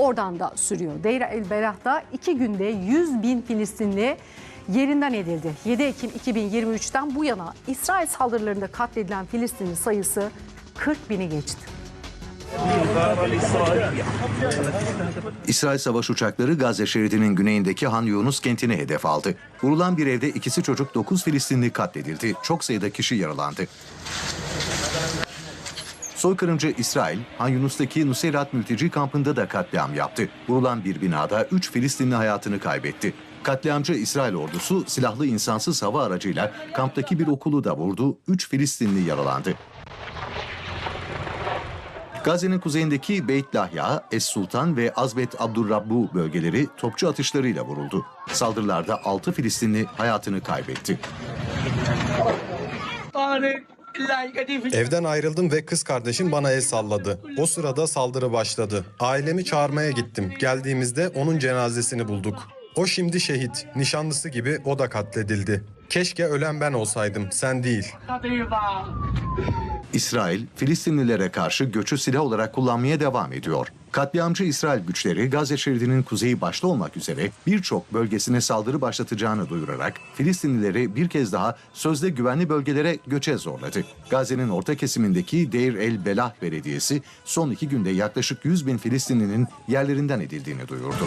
oradan da sürüyor. Deir el Belah'ta iki günde 100 bin Filistinli yerinden edildi. 7 Ekim 2023'ten bu yana İsrail saldırılarında katledilen Filistinli sayısı 40 bini geçti. İsrail savaş uçakları Gazze şeridinin güneyindeki Han Yunus kentini hedef aldı. Vurulan bir evde ikisi çocuk 9 Filistinli katledildi. Çok sayıda kişi yaralandı. Soykırımcı İsrail, Han Yunus'taki Nuseyrat mülteci kampında da katliam yaptı. Vurulan bir binada 3 Filistinli hayatını kaybetti. Katliamcı İsrail ordusu silahlı insansız hava aracıyla kamptaki bir okulu da vurdu. 3 Filistinli yaralandı. Gazze'nin kuzeyindeki Beyt Lahya, Es Sultan ve Azbet Abdurrabbu bölgeleri topçu atışlarıyla vuruldu. Saldırılarda 6 Filistinli hayatını kaybetti. Evden ayrıldım ve kız kardeşim bana el salladı. O sırada saldırı başladı. Ailemi çağırmaya gittim. Geldiğimizde onun cenazesini bulduk. O şimdi şehit. Nişanlısı gibi o da katledildi. Keşke ölen ben olsaydım, sen değil. İsrail, Filistinlilere karşı göçü silah olarak kullanmaya devam ediyor. Katliamcı İsrail güçleri Gazze şeridinin kuzeyi başta olmak üzere birçok bölgesine saldırı başlatacağını duyurarak Filistinlileri bir kez daha sözde güvenli bölgelere göçe zorladı. Gazze'nin orta kesimindeki Deir el Belah Belediyesi son iki günde yaklaşık 100 bin Filistinlinin yerlerinden edildiğini duyurdu.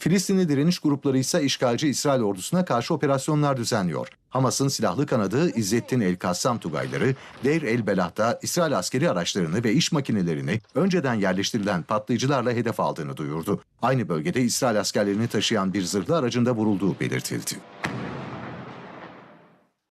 Filistinli direniş grupları ise işgalci İsrail ordusuna karşı operasyonlar düzenliyor. Hamas'ın silahlı kanadı İzzettin El Kassam Tugayları, Deir El Belah'ta İsrail askeri araçlarını ve iş makinelerini önceden yerleştirilen patlayıcılarla hedef aldığını duyurdu. Aynı bölgede İsrail askerlerini taşıyan bir zırhlı aracında vurulduğu belirtildi.